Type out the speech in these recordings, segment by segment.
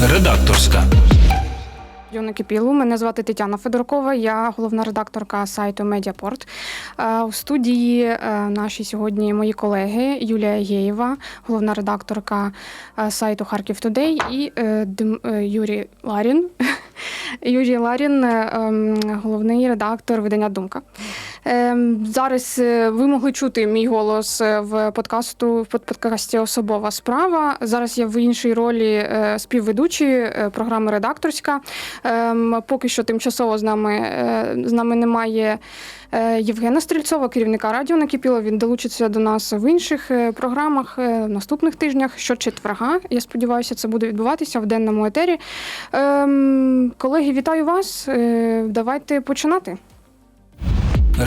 Редакторська. Йони Кипілу. Мене звати Тетяна Федоркова, я головна редакторка сайту Медіапорт. Е, У студії е, наші сьогодні мої колеги Юлія Єєва, головна редакторка е, сайту Харків Тудей, і Юрій Ларін. Юрій Ларін, ем, головний редактор видання Думка. Ем, Зараз ви могли чути мій голос в подкасту в подкасті Особова справа. Зараз я в іншій ролі співведучої програми Редакторська. Ем, Поки що тимчасово з нами е, з нами немає е, Євгена Стрільцова, керівника радіо Накипіло. Він долучиться до нас в інших е, програмах в наступних тижнях. Щочетверга. Я сподіваюся, це буде відбуватися в денному етері. Ем, Колеги, вітаю вас. Давайте починати.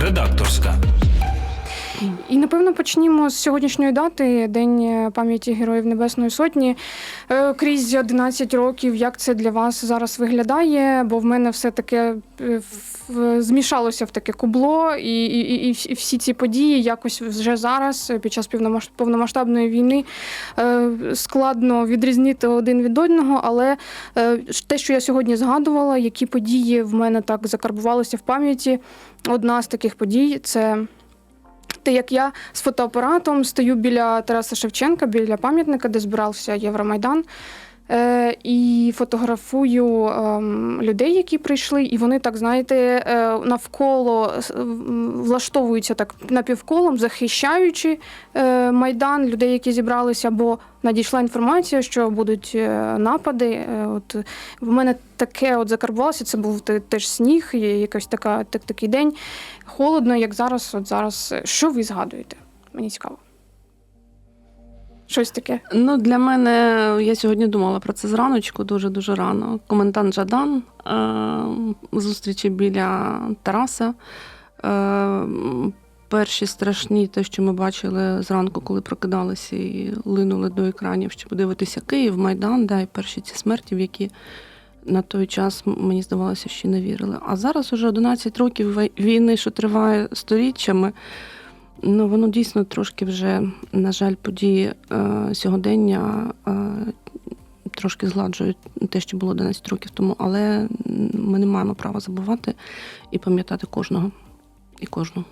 Редакторська. І напевно почнімо з сьогоднішньої дати, День е, пам'яті Героїв Небесної Сотні. Е, Крізь 11 років, як це для вас зараз виглядає? Бо в мене все таке е, змішалося в таке кубло, і, і, і, всі- ці події якось вже зараз, під час повномасштабної війни, складно відрізнити один від одного. Але те, що я сьогодні згадувала, які події в мене так закарбувалися в пам'яті. Одна з таких подій це те, як я з фотоапаратом стою біля Тараса Шевченка, біля пам'ятника, де збирався Євромайдан. Е, і фотографую ем, людей, які прийшли, і вони так, знаєте, е, навколо влаштовуються так напівколом, захищаючи е, майдан людей, які зібралися, бо надійшла інформація, що будуть напади. От в мене таке от закарбувалося. Це був те- теж сніг, і якось така так, такий день. Холодно, як зараз. От зараз що ви згадуєте? Мені цікаво. Щось таке. Ну, для мене я сьогодні думала про це зраночку, дуже дуже рано. Комендант Жадан е, зустрічі біля Тараса. Е, перші страшні, те, що ми бачили зранку, коли прокидалися і линули до екранів, щоб подивитися Київ, Майдан, да, і перші ці смерті, в які на той час мені здавалося, що не вірили. А зараз уже 11 років війни, що триває сторіччями. Ну, воно дійсно трошки вже, на жаль, події е, сьогодення е, трошки згладжують те, що було 11 років тому, але ми не маємо права забувати і пам'ятати кожного і кожну.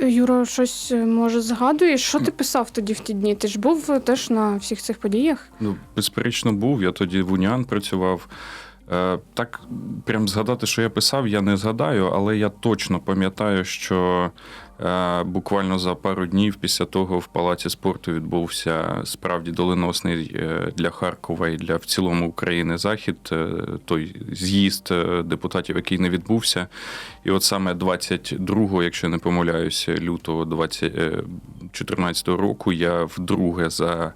Юро, щось е, може згадуєш? Що ти писав тоді в ті дні? Ти ж був е, теж на всіх цих подіях? Ну, безперечно, був. Я тоді в Уніан працював. Е, Так, прям згадати, що я писав, я не згадаю, але я точно пам'ятаю, що буквально за пару днів після того в палаці спорту відбувся справді доленосний е, для Харкова і для в цілому України захід, е, той з'їзд е, депутатів, який не відбувся. І от саме 22-го, якщо не помиляюся, лютого 2014 року я вдруге за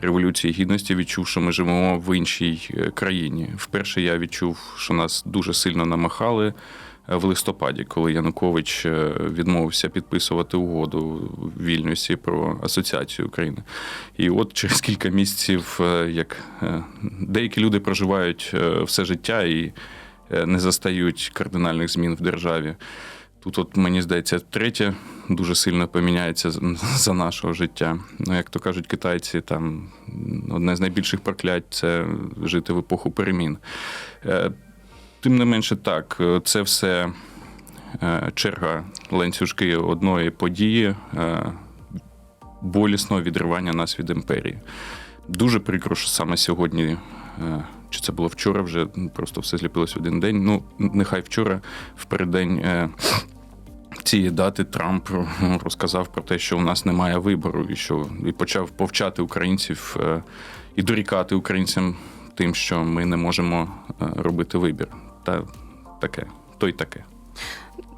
Революції Гідності відчув, що ми живемо в іншій е, країні. Вперше я відчув, що нас дуже сильно намахали е, в листопаді, коли Янукович е, відмовився підписувати угоду в Вільнюсі про асоціацію України. І от через кілька місяців, е, як е, деякі люди проживають все життя і не застають кардинальних змін в державі. Тут, от мені здається, третє дуже сильно поміняється за нашого життя. Ну, як то кажуть китайці, там одне з найбільших проклять це жити в епоху перемін. Тим не менше, так, е, це все е, черга ланцюжки одної події, е, болісного відривання нас від імперії. Дуже прикро, що саме сьогодні. Чи це було вчора вже просто все зліпилось в один день. Ну, нехай вчора, в переддень е, цієї дати Трамп розказав про те, що у нас немає вибору, і що і почав повчати українців і дорікати українцям тим, що ми не можемо робити вибір. Та таке, то й таке.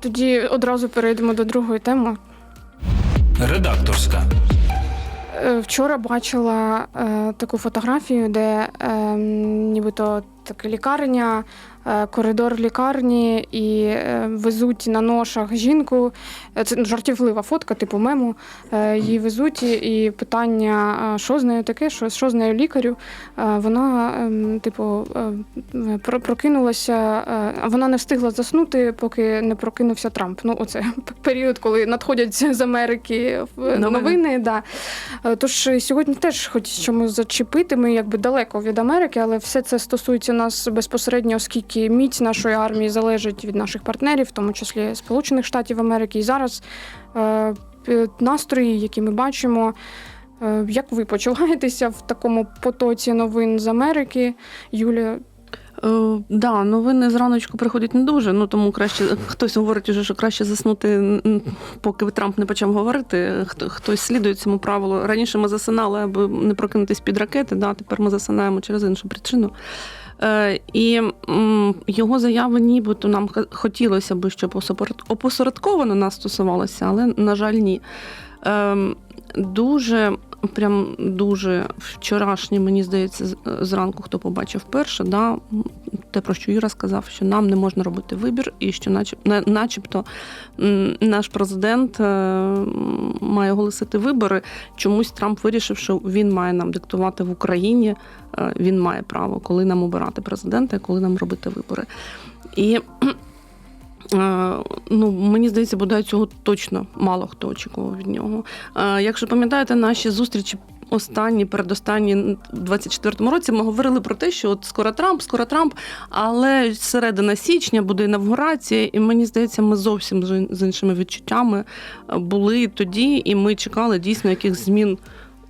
Тоді одразу перейдемо до другої теми. Редакторська. Е, Вчора бачила е, таку фотографію, де е, нібито така лікарня, коридор лікарні, і е, везуть на ношах жінку. Е, Це жартівлива фотка, типу мему. Е, Її везуть, і- питання, що з нею таке, що, що з нею лікарю. Е, Вона, ем, типу, е, прокинулася, е, вона не встигла заснути, поки не прокинувся Трамп. Ну, оце період, коли надходять з Америки Новини. новини. Да. Е, Тож е, сьогодні теж хоч чомусь зачепити. Ми якби далеко від Америки, але все це стосується нас безпосередньо, оскільки міць нашої армії залежить від наших партнерів, в тому числі Сполучених Штатів Америки. І зараз е, настрої, які ми бачимо. Е, Як ви почуваєтеся в такому потоці новин з Америки? Юлія, Е, да, новини зраночку приходять не дуже, ну тому краще хтось говорить уже, що краще заснути, поки Трамп не почав говорити. Хто хтось слідує цьому правилу. Раніше ми засинали, аби не прокинутись під ракети. Да, тепер ми засинаємо через іншу причину. Е, і його заяви, нібито нам хотілося б, щоб опосередковано нас стосувалося, але на жаль, ні. Ем, дуже, прям дуже вчорашнє, мені здається, зранку, хто побачив перше, да, те, про що Юра сказав, що нам не можна робити вибір, і що, начеб, начебто, наш президент е, має оголосити вибори. Чомусь Трамп вирішив, що він має нам диктувати в Україні. е, Він має право, коли нам обирати президента, коли нам робити вибори. І Е, Ну, мені здається, бодай цього точно мало хто очікував від нього. Е, Якщо пам'ятаєте наші зустрічі. Останні, передостанні в 24-му році ми говорили про те, що от скоро Трамп, скоро Трамп, але середина січня буде інавгурація, і мені здається, ми зовсім з іншими відчуттями е, були тоді, і ми чекали дійсно якихось змін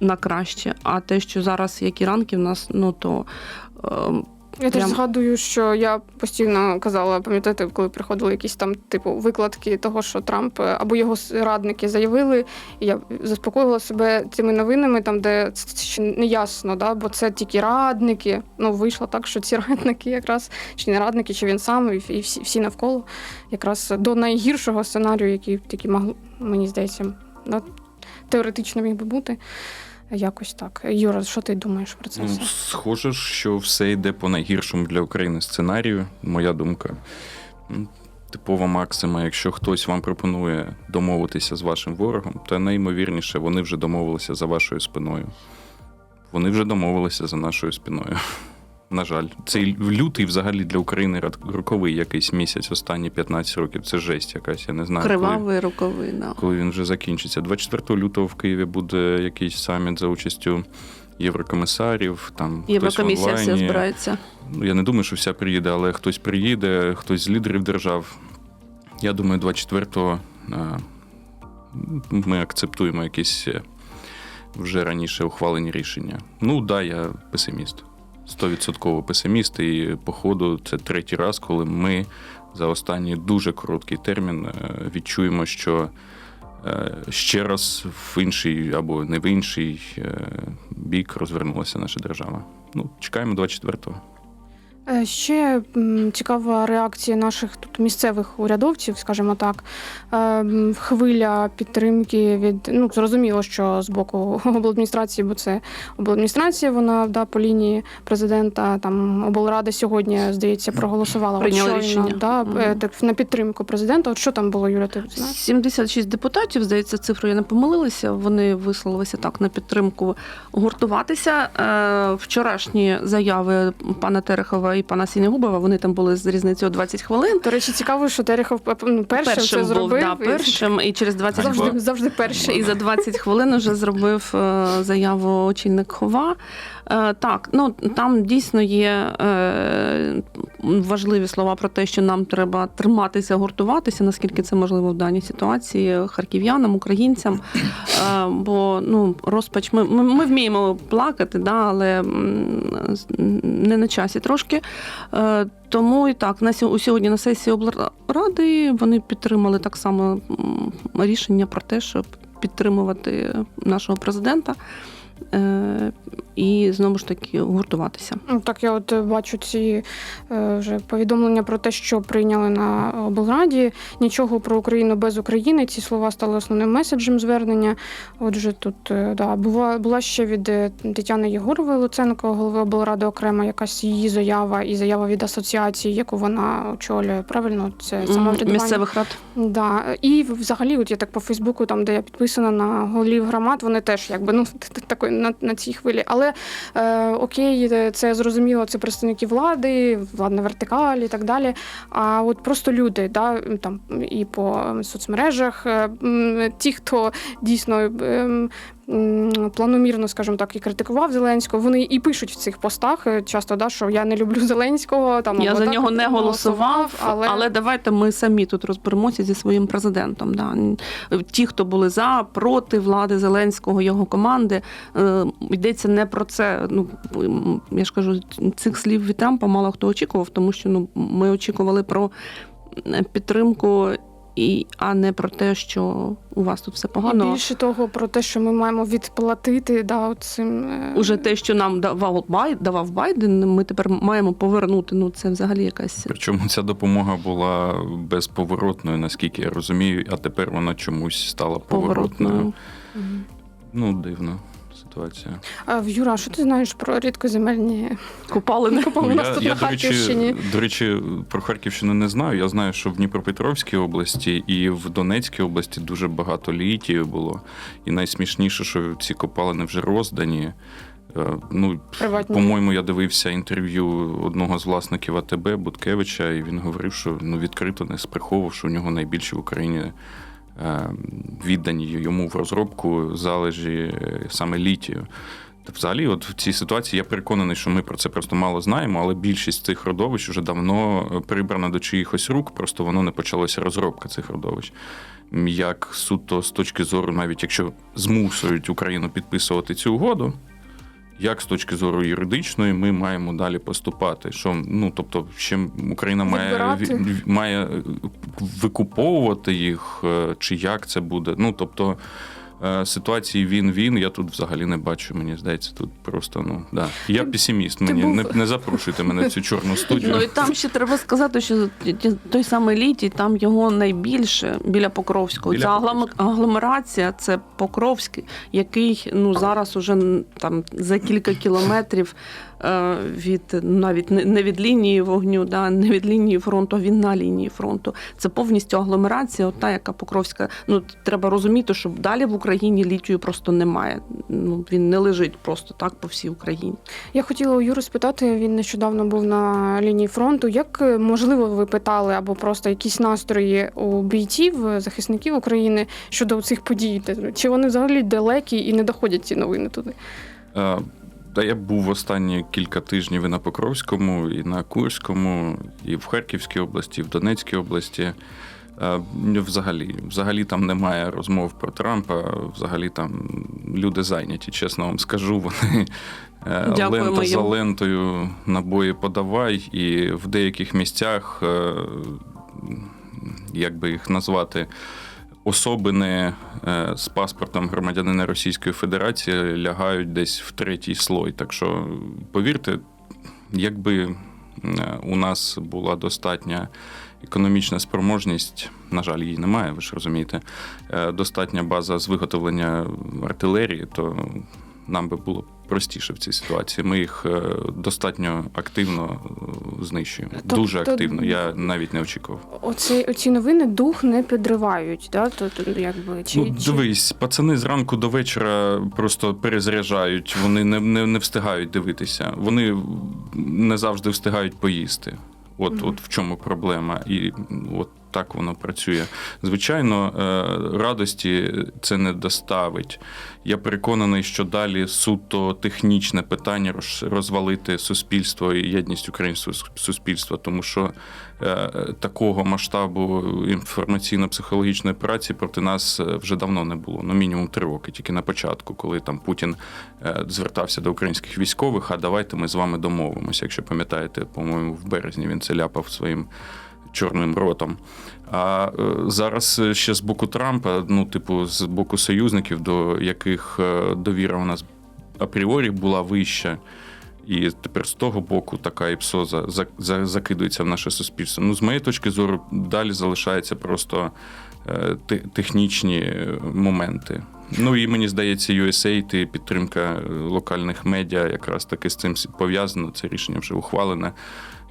на краще. А те, що зараз які ранки в нас, ну то е, Я теж Прям. згадую, що я постійно казала, пам'ятаєте, коли приходили якісь там типу викладки того, що Трамп е, або його радники заявили, і я заспокоювала себе цими новинами, там де це ще не ясно, да, бо це тільки радники. Ну вийшло так, що ці радники якраз чи не радники, чи він сам, і, і всі, всі навколо, якраз до найгіршого сценарію, який тільки мог, мені здається, да, теоретично міг би бути. Якось так. Юра, що ти думаєш про це Ну, схоже, що все йде по найгіршому для України сценарію, моя думка. Типова максима, якщо хтось вам пропонує домовитися з вашим ворогом, то найімовірніше вони вже домовилися за вашою спиною. Вони вже домовилися за нашою спиною. На жаль, цей лютий взагалі для України роковий якийсь місяць, останні 15 років. Це жесть якась, я не знаю. коли- кривавий рукавий. Да. коли він вже закінчиться. 24 лютого в Києві буде якийсь саміт за участю єврокомісарів. Там хтось Єврокомісія вся збирається. Ну, я не думаю, що вся приїде, але хтось приїде, хтось з лідерів держав. Я думаю, 24-го е, ми акцептуємо якісь е, вже раніше ухвалені рішення. Ну, да, я песиміст. Стовідсотково песиміст. І, походу, це третій раз, коли ми за останній дуже короткий термін е, відчуємо, що е, ще раз в інший або не в інший е, бік розвернулася наша держава. Ну, чекаємо 24-го. Е, Ще цікава реакція наших тут місцевих урядовців, скажімо так. Е, Хвиля підтримки від ну зрозуміло, що з боку обладміністрації, бо це обладміністрація, вона да, по лінії президента. Там облрада сьогодні, здається, проголосувала Прийняла рішення. да, е, так, на підтримку президента. От що там було, Юля, ти знаєш? 76 депутатів, здається, цифрою я не помилилася. Вони висловилися так на підтримку гуртуватися. Вчорашні заяви пана Терехова і пана Сінегубова. вони там були з різницею 20 хвилин. До речі, цікаво, що Терехов е, ну, першим, це був зробив. да, першим, і через 20 завжди, хвилин. Завжди, завжди перший. І за 20 хвилин вже зробив е, заяву очільник Хова. Е, Так, ну там дійсно є е, важливі слова про те, що нам треба триматися, гуртуватися, наскільки це можливо в даній ситуації харків'янам, українцям. Е, Бо ну, розпач, ми, ми, ми вміємо плакати, да, але не на часі трошки. Тому і так, на сьо- сьогодні на сесії облради вони підтримали так само рішення про те, щоб підтримувати нашого президента. Е, і знову ж таки гуртуватися. Ну, Так, я от е, бачу ці е, вже повідомлення про те, що прийняли на облраді. Нічого про Україну без України. Ці слова стали основним меседжем звернення. Отже, тут да, була, була ще від Тетяни Єгорової Луценко, голови облради окрема якась її заява і заява від асоціації, яку вона очолює. Правильно, це самоврядування. Місцевих рад. Да. І взагалі, от я так по Фейсбуку, там де я підписана на голів громад, вони теж якби ну такої на, на цій хвилі. Але е, окей, е, це зрозуміло, це представники влади, владна вертикаль і так далі. А от просто люди, да, там і по соцмережах, е, ті, хто дійсно. Планомірно, скажімо так, і критикував Зеленського. Вони і пишуть в цих постах е, часто, да, що я не люблю Зеленського. Там Я за так, нього не голосував, але... але давайте ми самі тут розберемося зі своїм президентом. Да. Ті, хто були за, проти влади Зеленського, його команди, е, йдеться не про це. Ну я ж кажу, цих слів від Трампа мало хто очікував, тому що ну ми очікували про підтримку. І, а не про те, що у вас тут все І погано. більше того, про те, що ми маємо відплатити да, цим е, Уже те, що нам давав Бай, давав Байден, ми тепер маємо повернути. Ну це взагалі якась Причому ця допомога була безповоротною, наскільки я розумію, а тепер вона чомусь стала поворотною. поворотною. Ну, дивна ситуація. А, в Юра, що ти знаєш про рідкоземельні Купали копали Ну, я, я на до, речі, до речі, про Харківщину не знаю. Я знаю, що в Дніпропетровській області і в Донецькій області дуже багато літію було. І найсмішніше, що ці копалини вже роздані. Е, Ну, Приватні. по-моєму, я дивився інтерв'ю одного з власників АТБ Буткевича, і він говорив, що ну відкрито не сприховував, що у нього найбільші в Україні віддані йому в розробку залежі е, саме літію. Взагалі, от в цій ситуації я переконаний, що ми про це просто мало знаємо, але більшість цих родовищ вже давно е, прибрана до чиїхось рук, просто воно не почалася розробка цих родовищ. Як суто з точки зору, навіть якщо змусують Україну підписувати цю угоду, як з точки зору юридичної ми маємо далі поступати? Що ну тобто, ще Україна має Відбирати? має е, викуповувати їх, е, чи як це буде? Ну тобто. Е, Ситуації він-він, я тут взагалі не бачу. Мені здається, тут просто ну да. Я песиміст. Мені був- не, не запрошуйте мене в цю чорну студію. Ну і там ще треба сказати, що той самий літій, там його найбільше біля Покровського. Біля Ця Покровського. агломерація це Покровський, який ну зараз уже там за кілька кілометрів е, від навіть не не від лінії вогню, да, не від лінії фронту, а він на лінії фронту. Це повністю агломерація, от та, яка Покровська. Ну треба розуміти, що далі в Україні літію просто немає. Ну він не лежить просто так по всій Україні. Я хотіла у Юри спитати, він нещодавно був на лінії фронту. Як е, можливо ви питали або просто якісь настрої у бійців, е, захисників України щодо цих подій? Чи вони взагалі далекі і не доходять ці новини туди? Е, Та я був останні кілька тижнів і на Покровському, і на Курському, і в Харківській області, і в Донецькій області. Е, Взагалі, взагалі там немає розмов про Трампа. Взагалі там люди зайняті, чесно вам скажу. Вони е, Дякуємо лента за лентою набої подавай, і в деяких місцях, е, як би їх назвати, особини з паспортом громадянина Російської Федерації лягають десь в третій слой. Так що, повірте, якби у нас була достатня економічна спроможність, на жаль, її немає, ви ж розумієте, е, достатня база з виготовлення артилерії, то нам би було простіше в цій ситуації. Ми їх е, достатньо активно е, знищуємо. Тобто- Дуже активно. Я навіть не очікував. Оці, оці новини дух не підривають, да? То, то, якби, чи, Ну, чи... дивись, пацани зранку до вечора просто перезаряджають, вони не, не, не встигають дивитися. Вони не завжди встигають поїсти. От, от в чому проблема. І от так воно працює. Звичайно, е, радості це не доставить. Я переконаний, що далі суто технічне питання розвалити суспільство і єдність українського суспільства, тому що е, такого масштабу інформаційно-психологічної операції проти нас е, вже давно не було. Ну, мінімум три роки, тільки на початку, коли там Путін звертався до українських військових, а давайте ми з вами домовимося. Якщо пам'ятаєте, по-моєму, в березні він це ляпав своїм чорним ротом. А е, зараз ще з боку Трампа, ну, типу, з боку союзників, до яких е, довіра у нас апріорі була вища. І тепер з того боку така іпсоза за- за- закидується в наше суспільство. Ну, з моєї точки зору, далі залишаються просто е, технічні моменти. Ну і мені здається, USAID і підтримка локальних медіа якраз таки з цим пов'язано. Це рішення вже ухвалене.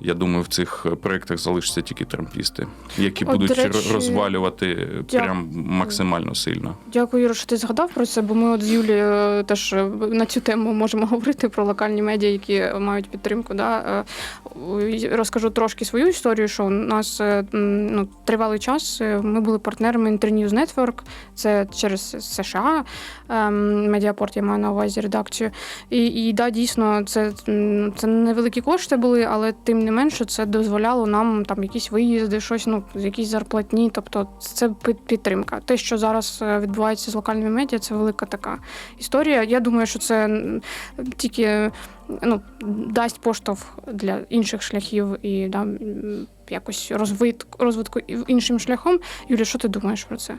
Я думаю, в цих проєктах залишаться тільки трампісти, які От, будуть речі, ро- розвалювати прям максимально сильно. Дякую, Юро, що ти згадав про це, бо ми от з Юлією теж е, на цю тему можемо говорити про локальні медіа, які мають підтримку. Да? Е, Розкажу трошки свою історію, що у нас е, ну, тривалий час е, ми були партнерами Internews Network, це через США. ем, Медіапорт я маю на увазі редакцію. І, і да, дійсно, це, це невеликі кошти були, але тим не менше це дозволяло нам там якісь виїзди, щось, ну, якісь зарплатні. Тобто це під- підтримка. Те, що зараз е, відбувається з локальними медіа, це велика така історія. Я думаю, що це тільки ну, дасть поштовх для інших шляхів і да, якось розвитку, розвитку іншим шляхом. Юлія, що ти думаєш про це?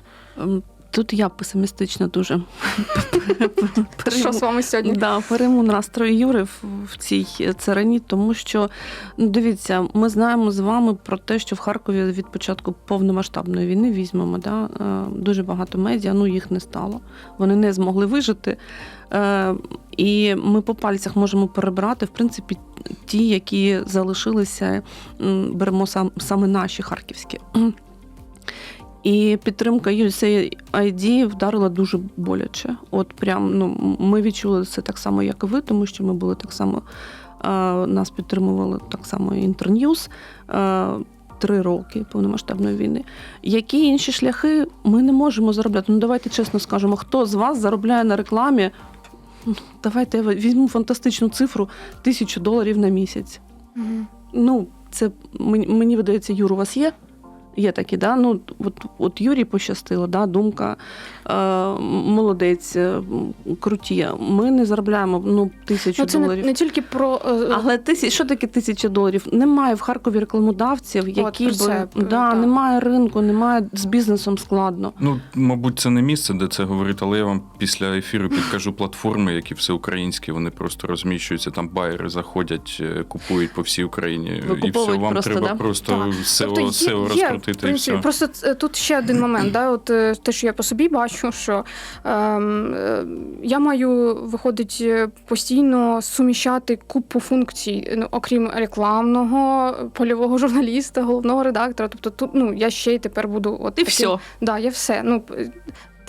Тут я песимістично дуже Що з вами сьогодні? Да, перейму настрої Юри в, в цій царині, тому що ну, дивіться, ми знаємо з вами про те, що в Харкові від початку повномасштабної війни візьмемо, да, е, дуже багато медіа, ну їх не стало. Вони не змогли вижити. Е, І ми по пальцях можемо перебрати, в принципі, ті, які залишилися, беремо сам, саме наші харківські. І підтримка USAID вдарила дуже боляче. От прям ну ми відчули це так само, як і ви, тому що ми були так само. е, Нас підтримували так само Інтерньюз е, три роки повномасштабної війни. Які інші шляхи ми не можемо заробляти? Ну давайте чесно скажемо, хто з вас заробляє на рекламі? Давайте я візьму фантастичну цифру тисячу доларів на місяць. Мгм. Ну, це мені, мені видається, Юр, у вас є? Є такі, да? Ну, от, от Юрій пощастило, да? думка молодець, е, круті. Ми не заробляємо ну, тисячу Ну, це доларів. не тільки про е, Але тисяч, що таке тисяча доларів? Немає в Харкові рекламодавців, які про б це, да, так. немає ринку, немає з бізнесом складно. Ну, мабуть, це не місце, де це говорити, але я вам після ефіру підкажу платформи, які всеукраїнські, вони просто розміщуються, там байери заходять, е, купують по всій Україні. І все, Викуповують вам просто, треба да? просто Так. SEO, Тобто SEO розкрутити в і все. Просто тут ще один момент. Да? От, е, те, що я по собі бачу, що ем, е, я маю виходить е, постійно суміщати купу функцій, ну, окрім рекламного, польового журналіста, головного редактора. Тобто тут ну, я ще й тепер буду. От І таким- все. Да, я все. Ну,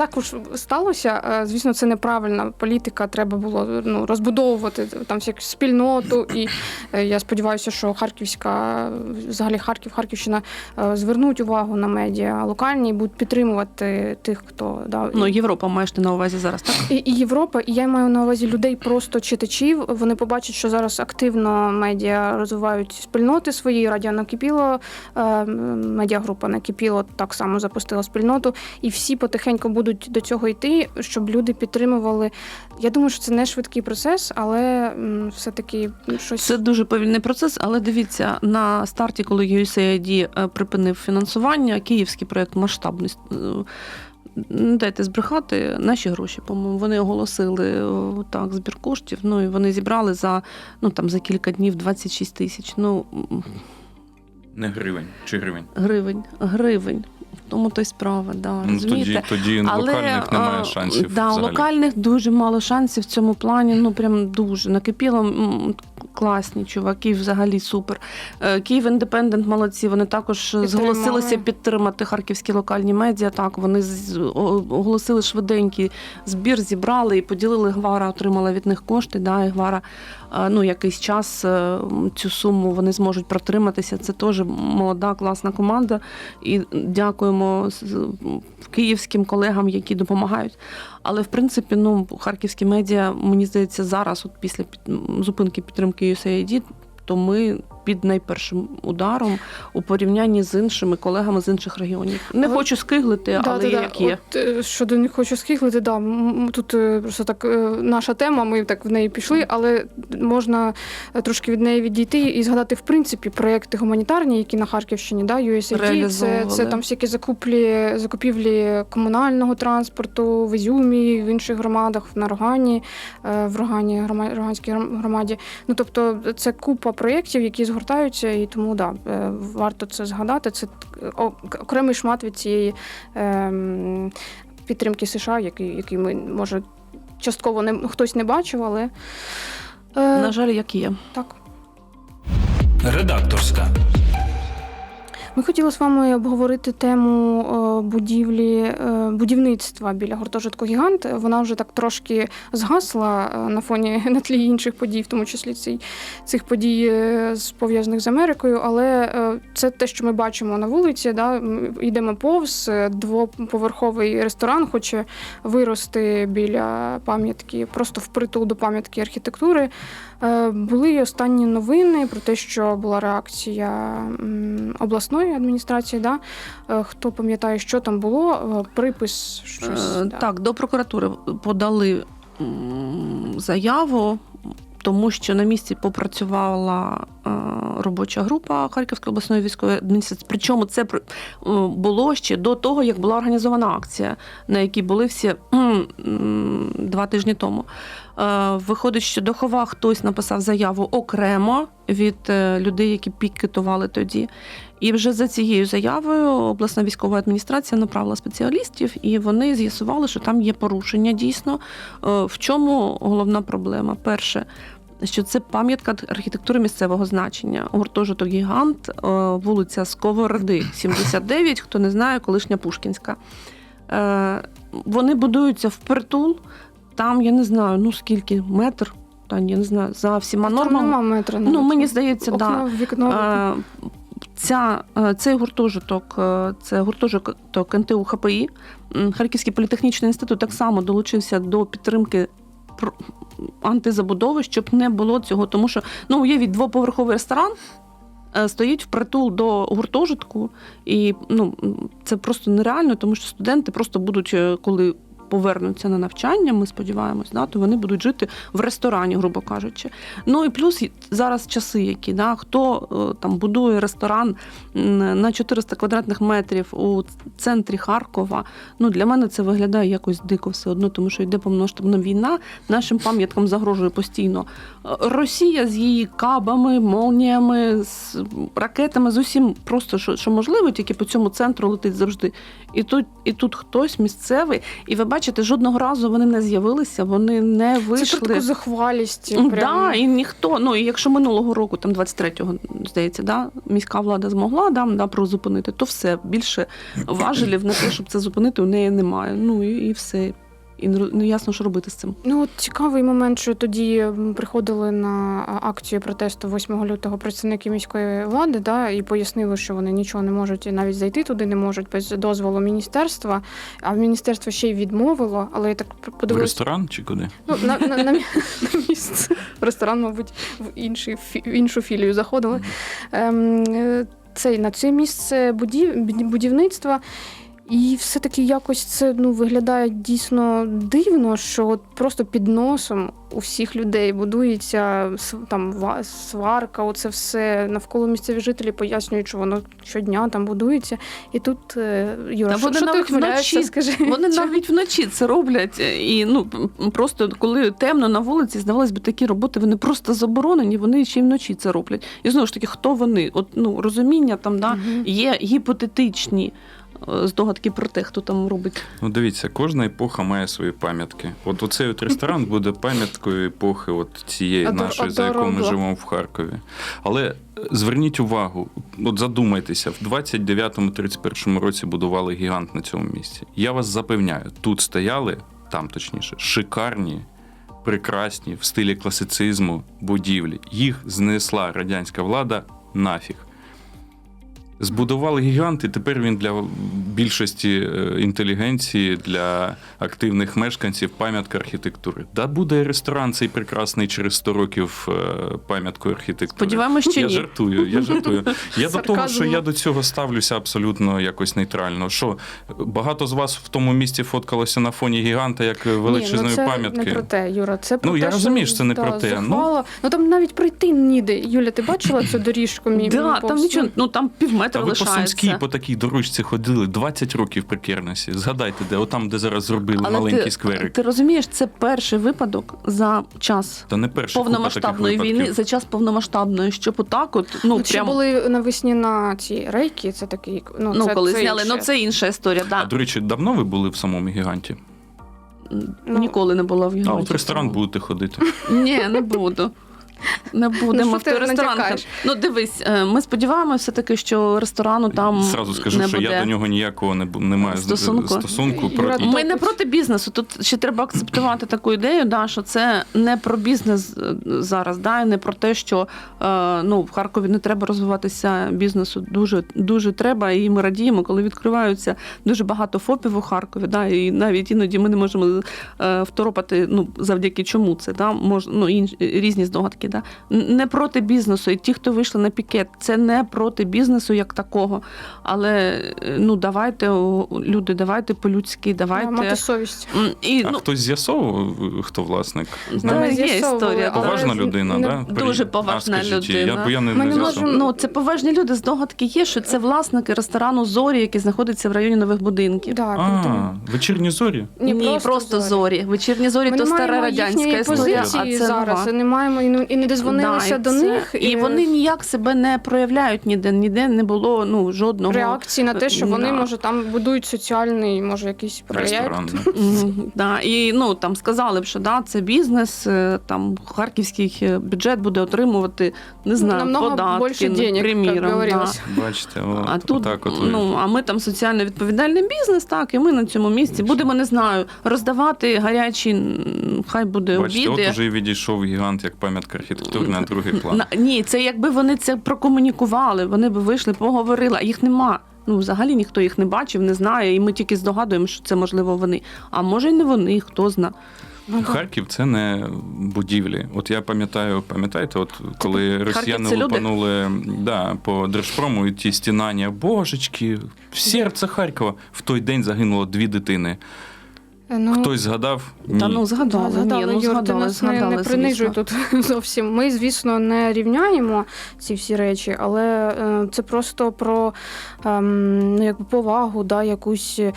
п- так уж сталося. Е, Звісно, це неправильна політика. Треба було ну, розбудовувати там всяку спільноту. І е, я сподіваюся, що Харківська, взагалі Харків, Харківщина е, звернуть увагу на медіа локальні і будуть підтримувати тих, хто да, Ну, Європа маєш ти на увазі зараз, так? і, і Європа, і я маю на увазі людей, просто читачів. Вони побачать, що зараз активно медіа розвивають спільноти свої. Радіо накипіло, медіагрупа накипіло так само запустила спільноту, і всі потихеньку будуть до цього йти, щоб люди підтримували. Я думаю, що це не швидкий процес, але все-таки щось Це дуже повільний процес, але дивіться, на старті, коли USAID е, припинив фінансування, київський проєкт масштабний. е, Не дайте збрехати наші гроші, по-моєму. Вони оголосили так, збір коштів. Ну і вони зібрали за ну там за кілька днів 26 тисяч. Ну Не гривень чи гривень. гривень, гривень. Тому то й справа, да, Ну, розумієте? тоді, тоді локальних немає шансів. Да, взагалі. локальних дуже мало шансів в цьому плані. Ну прям дуже накипіло. Класні чуваки, взагалі супер. Е, Київ Індепендент молодці. Вони також Підтримали. зголосилися підтримати харківські локальні медіа. Так, вони оголосили швиденький збір, зібрали і поділили. Гвара отримала від них кошти. Да, і Гвара е, ну, якийсь час е, цю суму вони зможуть протриматися. Це теж молода, класна команда. І дякуємо з- київським колегам, які допомагають. Але в принципі, ну харківські медіа, мені здається, зараз, от після зупинки підтримки USAID, то ми під найпершим ударом у порівнянні з іншими колегами з інших регіонів. Не Але- хочу скиглити, але є як є. От, е, щодо не хочу скиглити, да, тут е, просто так е, наша тема, ми так в неї пішли, але можна трошки від неї відійти і згадати, в принципі, проекти гуманітарні, які на Харківщині, да, USAID, це, це там всякі закуплі, закупівлі комунального транспорту в Ізюмі, в інших громадах, в Нарогані, е, в Рогані, Роганській громаді. Ну, тобто, це купа проєктів, які згортаються, і тому да, е, варто це згадати. Це окремий шмат від цієї ем, підтримки США, який, який ми, може, частково не, хтось не бачив, але е, На жаль, як є. так. Редакторська. Ми хотіли з вами обговорити тему е, будівлі е, будівництва біля гуртожитку Гігант. Вона вже так трошки згасла е, на фоні на тлі інших подій, в тому числі цей, цих подій е, з- пов'язаних з Америкою. Але е, це те, що ми бачимо на вулиці. Да? Йдемо повз двоповерховий ресторан, хоче вирости біля пам'ятки, просто впритул до пам'ятки архітектури. Були й останні новини про те, що була реакція обласної адміністрації. Да? Хто пам'ятає, що там було? Е, Припис щось. Е, так. Так, до прокуратури подали заяву, тому що на місці попрацювала робоча група Харківської обласної військової адміністрації. Причому це е, було ще до того, як була організована акція, на якій були всі два тижні тому. Е, Виходить, що до хова хтось написав заяву окремо від е, людей, які пікетували тоді. І вже за цією заявою обласна військова адміністрація направила спеціалістів, і вони з'ясували, що там є порушення дійсно. Е, В чому головна проблема? Перше, що це пам'ятка архітектури місцевого значення. Гуртожиток гігант, е, вулиця Сковороди, 79, хто не знає, колишня Пушкінська. Е, Вони будуються впритул. Там я не знаю, ну скільки метр, та я не знаю, за всіма Там нормами. нема метра. Ну, мені здається, да. вікно. Е, Ця, цей гуртожиток, це гуртожиток НТУ ХПІ. Харківський політехнічний інститут так само долучився до підтримки антизабудови, щоб не було цього. Тому що ну, уявіть, двоповерховий ресторан е, стоїть впритул до гуртожитку, і ну, це просто нереально, тому що студенти просто будуть, е, коли повернуться на навчання, ми сподіваємось, да, то вони будуть жити в ресторані, грубо кажучи. Ну і плюс зараз часи, які да, хто е, там будує ресторан на 400 квадратних метрів у центрі Харкова. Ну для мене це виглядає якось дико все одно, тому що йде повномасштабна війна. Нашим пам'яткам загрожує постійно Е, Росія з її кабами, молніями, з ракетами, з усім просто що, що можливо, тільки по цьому центру летить завжди. І тут, і тут хтось місцевий, і ви бачите, жодного разу вони не з'явилися, вони не Це таку захвалість. Прям. Да, і ніхто. Ну і якщо минулого року, там 23-го, здається, да, міська влада змогла да, да, прозупинити, то все більше важелів на те, щоб це зупинити, у неї немає. Ну і, і все. І не ясно, що робити з цим. Ну, от цікавий момент, що тоді приходили на акцію протесту 8 лютого представники міської влади, да, і пояснили, що вони нічого не можуть і навіть зайти туди не можуть без дозволу міністерства. А міністерство ще й відмовило, але я так В ресторан чи куди? Ну, на, на, на, на місце. В ресторан, мабуть, в, інший, в іншу філію заходили. Ем, е, цей, на це місце будів, будівництва. І все-таки якось це ну, виглядає дійсно дивно, що от просто під носом у всіх людей будується там сварка, оце все навколо місцеві жителі пояснюють, що воно щодня там будується. І тут е, Юра, Та що, вони що навіть ухмиляєшся, вночі- скажи? Вони навіть вночі це роблять. І ну просто коли темно на вулиці, здавалось би, такі роботи вони просто заборонені. Вони ще й вночі це роблять. І знову ж таки, хто вони? От ну розуміння там да Мгм. є гіпотетичні здогадки про те, хто там робить. Ну, дивіться, кожна епоха має свої пам'ятки. От оцей от ресторан буде пам'яткою епохи от цієї Адор- нашої, за якою ми живемо в Харкові. Але е, зверніть увагу, от задумайтеся, в 29-31 році будували гігант на цьому місці. Я вас запевняю, тут стояли, там точніше, шикарні. Прекрасні в стилі класицизму будівлі. Їх знесла радянська влада нафіг. Збудували гігант, і тепер він для більшості е, інтелігенції, для активних мешканців пам'ятка архітектури. Да буде ресторан цей прекрасний через 100 років е, пам'яткою архітектури. Сподіваємось, що я ні. жартую, я жартую. Я до того, що я до цього ставлюся абсолютно якось нейтрально. Що багато з вас в тому місці фоткалося на фоні гіганта як величезної Ні, ну це пам'ятки. не про те, Юра. Це про Ну, те, я розумію, що це не да, про те, ну. Ну там навіть пройти ніде. Юля, ти бачила цю доріжку? Мій Да, там нічого, ну там Та півметра ви по Сумській по такій дорожці ходили 20 років при Кернесі. Згадайте, де отам, де зараз зробили маленький ти, скверик. ти розумієш, це перший випадок за час Та не перший повномасштабної війни, за час повномасштабної, щоб отак, от ну Ну, прям були навесні на ці рейки, це такий. Ну, ну це, коли це зняли. інше. Ну це інша історія. А до речі, давно ви були в самому гіганті? Ну, Ніколи не була в А от ресторан будете ходити. Ні, не буду. Не будемо що в той ресторан. натякаєш? Ну дивись, е, ми сподіваємося все-таки, що ресторану там Зразу скажу, не що буде. я до нього ніякого не, бу- не маю Стосунку? стосунку. Про... ну, Ми не проти бізнесу. Тут ще треба акцептувати таку ідею, да, що це не про бізнес е, зараз, да, і не про те, що е, ну, в Харкові не треба розвиватися бізнесу. Дуже дуже треба. І ми радіємо, коли відкриваються дуже багато ФОПів у Харкові. Да, і навіть іноді ми не можемо второпати, ну завдяки чому це. Да, мож, ну, інш, різні здогадки. Да. Не проти бізнесу. І ті, хто вийшли на пікет, це не проти бізнесу як такого. Але е, ну давайте, люди, давайте по-людськи, давайте. мати совість. І, А ну, хтось з'ясовував, хто власник? Да, є історія, Поважна людина, не- да? При- Дуже А, поважна скажіть, Я, людина. бо я не, Ми не можемо- ну, це поважні люди. Здогадки є, що це власники ресторану Зорі, який знаходиться в районі нових будинків. Да, А, там- вечірні зорі? Ні, просто, зорі. Вечірні зорі Ми то стара радянська історія, а це зараз. нова. І не маємо і не, дозвонилися Да, до це- них. і вони ніяк себе не проявляють ніде. Ніде не було ну жодного реакції на те, що вони Да. може там будують соціальний, може якийсь проєкт. Да. І ну там сказали б, що да, це бізнес, е, там харківський е, бюджет буде отримувати не знаю, Намного податки, більше ну, денег, як приміром, да. Бачите, от, А тут отак от ви. ну а ми там соціально відповідальний бізнес, так і ми на цьому місці будемо не знаю роздавати гарячі, хай буде Бачите, обіди. от уже і відійшов гігант як пам'ятка архітектури на другий план. На- ні, це якби вони це прокомунікували, вони б вийшли, поговорили, а їх нема. Ну, взагалі ніхто їх не бачив, не знає, і ми тільки здогадуємо, що це можливо вони. А може, й не вони, хто зна. Ну, Харків це не будівлі. От я пам'ятаю, пам'ятаєте, от коли росіяни це люди? лупанули да, по держпрому і ті стінання, божечки, в серце Харкова в той день загинуло дві дитини. Ну, Хтось згадав? Та Ні. ну згадали, Да, згадали, ні, ну Юр, ти згадали, нас не, згадали, не принижуй звісно. тут зовсім. Ми, звісно, не рівняємо ці всі речі, але е, це просто про ем, ну, якби повагу, да, якусь. е,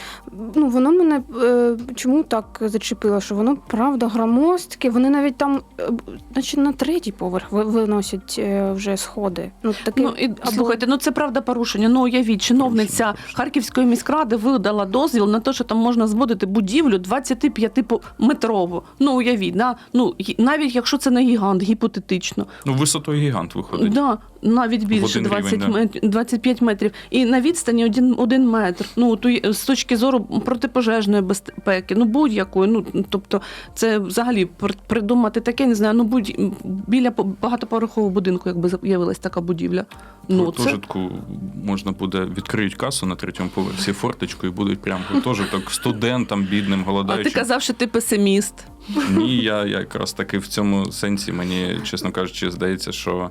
Ну, воно мене е, чому так зачепило, що воно правда громоздке. Вони навіть там, е, наче на третій поверх ви- виносять е, вже сходи. Ну, таке, Ну і або- слухайте, ну це правда порушення. Ну уявіть, чиновниця. Харківської міськради видала дозвіл на те, що там можна зводити будівлю 25-метрову. Ну уявіть, да? ну навіть якщо це не гігант, гіпотетично. Ну, висотою гігант виходить. Да, навіть більше один 20 рівень, да. мет- 25 метрів. І на відстані один, один метр. Ну то з точки зору протипожежної безпеки, ну будь-якої. Ну тобто, це взагалі придумати таке, не знаю. Ну будь біля по- багатоповерхового будинку, якби з'явилась така будівля. Ну, в це можна буде відкриють касу на третьому поверсі форточку і будуть прям гуртожиток студентам, бідним, а ти голодаючим. казав, що ти песиміст. Ні, я якраз таки в цьому сенсі мені, чесно кажучи, здається, що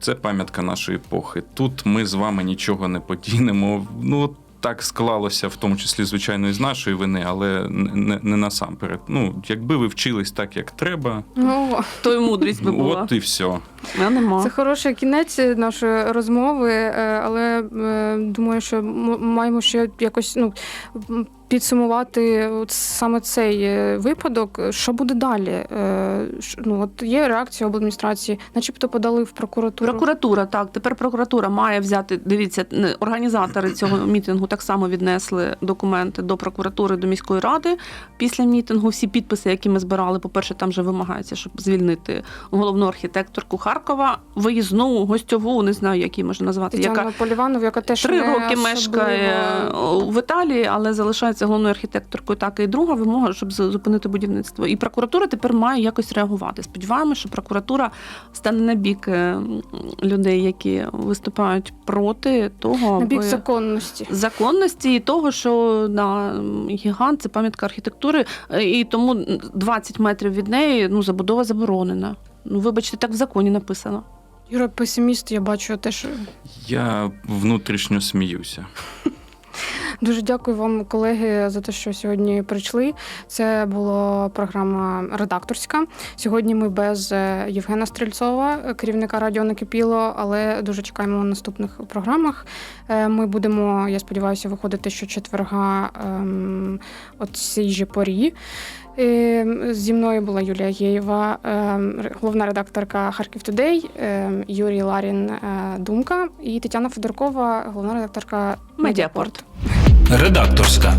це пам'ятка нашої епохи. Тут ми з вами нічого не подінемо. Ну, так склалося, в тому числі, звичайно, і з нашої вини, але не, не насамперед. Ну, якби ви вчились так, як треба, Ну, То й мудрість би була. от і все. А нема. Це хороший кінець нашої розмови, е, але е, думаю, що м- маємо ще якось ну, м, підсумувати от саме цей е, випадок. Що буде далі? Е, Ну, от є реакція обладміністрації, начебто подали в прокуратуру. Прокуратура, так. Тепер прокуратура має взяти. Дивіться, організатори цього мітингу так само віднесли документи до прокуратури, до міської ради. Після мітингу всі підписи, які ми збирали, по-перше, там вже вимагається, щоб звільнити головну архітекторку Харкова, виїзну, гостьову, не знаю, як її можна назвати, Тетяна яка Поліванов, яка теж три роки особливо- мешкає в Італії, але залишається вважається головною архітекторкою, так і друга вимога, щоб зупинити будівництво. І прокуратура тепер має якось реагувати. Сподіваємося, що прокуратура стане на бік е, людей, які виступають проти того, На бік аби- законності. законності і того, що да, гігант це пам'ятка архітектури, е, і тому 20 метрів від неї ну, забудова заборонена. Ну, вибачте, так в законі написано. Юра, песиміст, я бачу теж. Я внутрішньо сміюся. Дуже дякую вам, колеги, за те, що сьогодні прийшли. Це була програма редакторська. Сьогодні ми без е, Євгена Стрільцова, керівника радіо Накипіло, але дуже чекаємо на наступних програмах. Е, Ми будемо, я сподіваюся, виходити щочетверга ем, о цій же порі. Зі мною була Юлія Єєва, ем, головна редакторка Харків Тудей, ем, Юрій Ларін е, Думка і Тетяна Федоркова, головна редакторка Медіапорт. Редакторська.